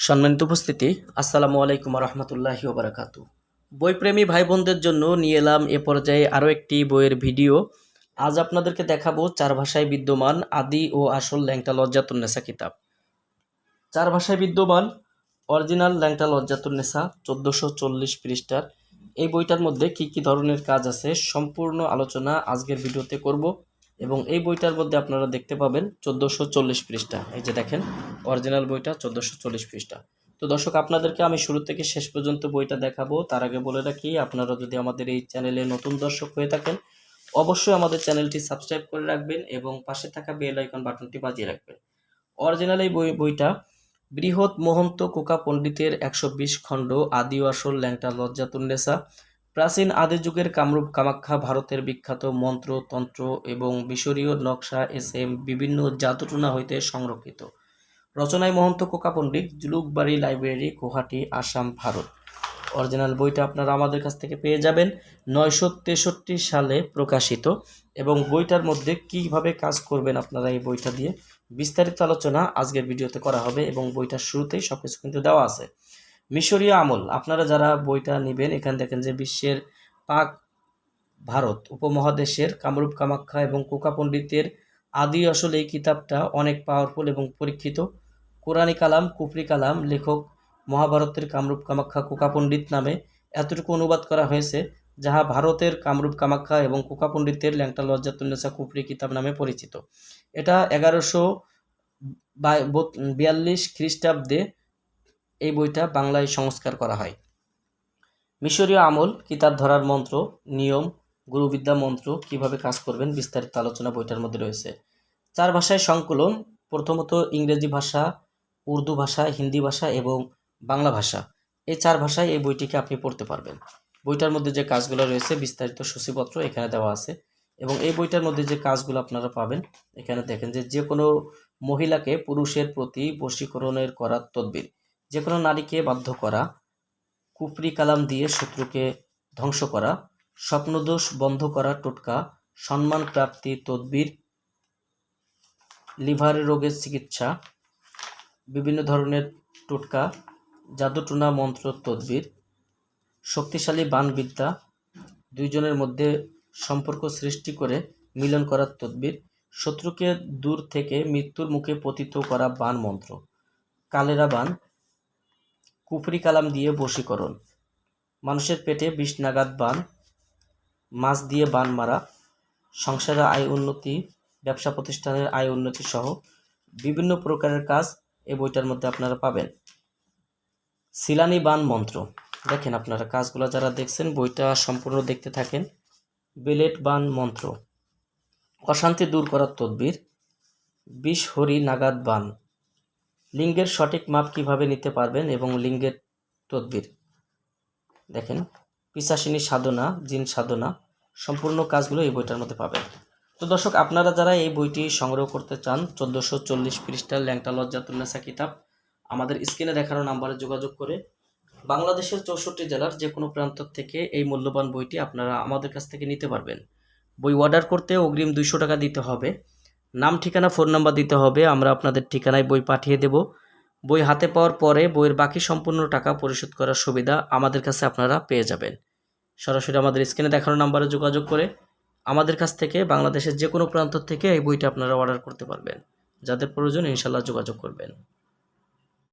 সম্মানিত উপস্থিতি, আসসালামু আলাইকুম রহমতুল্লাহি ওবরাকাত। বইপ্রেমী ভাই বোনদের জন্য নিয়ে এলাম এ পর্যায়ে আরও একটি বইয়ের ভিডিও। আজ আপনাদেরকে দেখাবো চার ভাষায় বিদ্যমান আদি ও আসল ল্যাংটা লজ্জাতুন্নেসা কিতাব। চার ভাষায় বিদ্যমান অরিজিনাল ল্যাংটা লজ্জাতুন্নেসা চোদ্দোশো চল্লিশ পৃষ্ঠার। এই বইটার মধ্যে কি কি ধরনের কাজ আছে সম্পূর্ণ আলোচনা আজকের ভিডিওতে করব। এবং এই বইটার মধ্যে আপনারা দেখতে পাবেন চোদ্দোশো চল্লিশ পৃষ্ঠা। এই যে দেখেন অরিজিনাল বইটা চোদ্দোশো চল্লিশ পৃষ্ঠা। তো দর্শক, আপনাদেরকে আমি শুরু থেকে শেষ পর্যন্ত বইটা দেখাবো। তার আগে বলে রাখি, আপনারা যদি আমাদের এই চ্যানেলে নতুন দর্শক হয়ে থাকেন, অবশ্যই আমাদের চ্যানেলটি সাবস্ক্রাইব করে রাখবেন এবং পাশে থাকা বেল আইকন বাটনটি বাজিয়ে রাখবেন। অরিজিনাল এই বই বইটা বৃহৎ মহন্ত কোকা পণ্ডিতের একশো বিশ খণ্ড আদি আসল ল্যাংটা লজ্জাতুন্নেসা প্রাচীন আদি যুগের কামরূপ কামাখ্যা ভারতের বিখ্যাত মন্ত্র তন্ত্র এবং মিশরীয় নকশা এস এম বিভিন্ন জাদুটুনা হইতে সংরক্ষিত। রচনায় মহন্ত কোকা পণ্ডিত, জুলুকবাড়ি লাইব্রেরি, গুয়াহাটি, আসাম, ভারত। অরিজিনাল বইটা আপনারা আমাদের কাছ থেকে পেয়ে যাবেন। নয়শো তেষট্টি সালে প্রকাশিত এবং বইটার মধ্যে কীভাবে কাজ করবেন আপনারা এই বইটা দিয়ে বিস্তারিত আলোচনা আজকের ভিডিওতে করা হবে এবং বইটার শুরুতেই সব কিছু কিন্তু দেওয়া আছে। মিশরীয় আমল, আপনারা যারা বইটা নেবেন, এখানে দেখেন যে বিশ্বের পাক ভারত উপমহাদেশের কামরূপ কামাখ্যা এবং কোকা পণ্ডিতের আদি আসলে এই কিতাবটা অনেক পাওয়ারফুল এবং পরীক্ষিত। কোরআনী কালাম, কুফরি কালাম, লেখক মহাভারতের কামরূপ কামাখ্যা কোকা পণ্ডিত নামে এতটুকু অনুবাদ করা হয়েছে, যাহা ভারতের কামরূপ কামাখ্যা এবং কোকা পণ্ডিতের ল্যাংটা লজ্জাতুন্নেসা কুফরি কিতাব নামে পরিচিত। এটা এগারোশো বিয়াল্লিশ খ্রিস্টাব্দে এই বইটা বাংলায় সংস্কার করা হয়। মিশরীয় আমল, কিতাব ধরার মন্ত্র, নিয়ম, গুরুবিদ্যা মন্ত্র কীভাবে কাজ করবেন বিস্তারিত আলোচনা বইটার মধ্যে রয়েছে। চার ভাষায় সংকলন, প্রথমত ইংরেজি ভাষা, উর্দু ভাষা, হিন্দি ভাষা এবং বাংলা ভাষা। এই চার ভাষায় এই বইটিকে আপনি পড়তে পারবেন। বইটার মধ্যে যে কাজগুলো রয়েছে, বিস্তারিত সূচিপত্র এখানে দেওয়া আছে এবং এই বইটার মধ্যে যে কাজগুলো আপনারা পাবেন, এখানে দেখেন যে যে কোনো মহিলাকে পুরুষের প্রতি বশীকরণের করার তদবির। যে কোনো নারীকে বাধ্য করা, কুফরি কালাম দিয়ে শত্রুকে ধ্বংস করা, স্বপ্নদোষ বন্ধ করা, টোটকা, সম্মান, প্রাপ্তি, তদবির, লিভার রোগের চিকিৎসা, বিভিন্ন ধরনের টোটকা, জাদুটুনা মন্ত্র তদবির, শক্তিশালী বানবিদ্যা, দুইজনের মধ্যে সম্পর্ক সৃষ্টি করে মিলন করার তদবির, শত্রুকে দূর থেকে মৃত্যুর মুখে পতিত করা বান মন্ত্র, কালেরা বান কুফরি কালাম দিয়ে বশীকরণ। মানুষের পেটে বিষ নাগাদ বান, মাছ দিয়ে বান মারা সংসারের আয় উন্নতি, ব্যবসা প্রতিষ্ঠানের আয় উন্নতি সহ বিভিন্ন প্রকারের কাজ এই বইটার মধ্যে আপনারা পাবেন। সিলানি বান মন্ত্র। দেখেন আপনারা কাজগুলো যারা দেখছেন, বইটা সম্পূর্ণ দেখতে থাকেন। বেলেট বান মন্ত্র। অশান্তি দূর করার তদবির। বিষ হরি নাগাদ বান। লিঙ্গের সঠিক মাপ কীভাবে নিতে পারবেন এবং লিঙ্গের তদবির? দেখেন পিসাসিনী সাধনা, জিন সাধনা, সম্পূর্ণ কাজগুলো এই বইটার মধ্যে পাবেন। তো দর্শক, আপনারা যারা এই বইটি সংগ্রহ করতে চান, চোদ্দোশো চল্লিশ পৃষ্ঠার ল্যাংটা লজ্জাতুন্নেসা কিতাব, আমাদের স্ক্রিনে দেখানো নাম্বারে যোগাযোগ করে বাংলাদেশের চৌষট্টি জেলার যে কোনো প্রান্ত থেকে এই মূল্যবান বইটি আপনারা আমাদের কাছ থেকে নিতে পারবেন। বই অর্ডার করতে অগ্রিম দুইশো টাকা দিতে হবে। নাম, ঠিকানা, ফোন নাম্বার দিতে হবে। আমরা আপনাদের ঠিকানায় বই পাঠিয়ে দেব। বই হাতে পাওয়ার পরে বইয়ের বাকি সম্পূর্ণ টাকা পরিশোধ করার সুবিধা আমাদের কাছে আপনারা পেয়ে যাবেন। সরাসরি আমাদের স্ক্রিনে দেখানো নাম্বারে যোগাযোগ করে আমাদের কাছ থেকে বাংলাদেশের যে কোনো প্রান্ত থেকে এই বইটা আপনারা অর্ডার করতে পারবেন। যাদের প্রয়োজন ইনশাল্লাহ যোগাযোগ করবেন।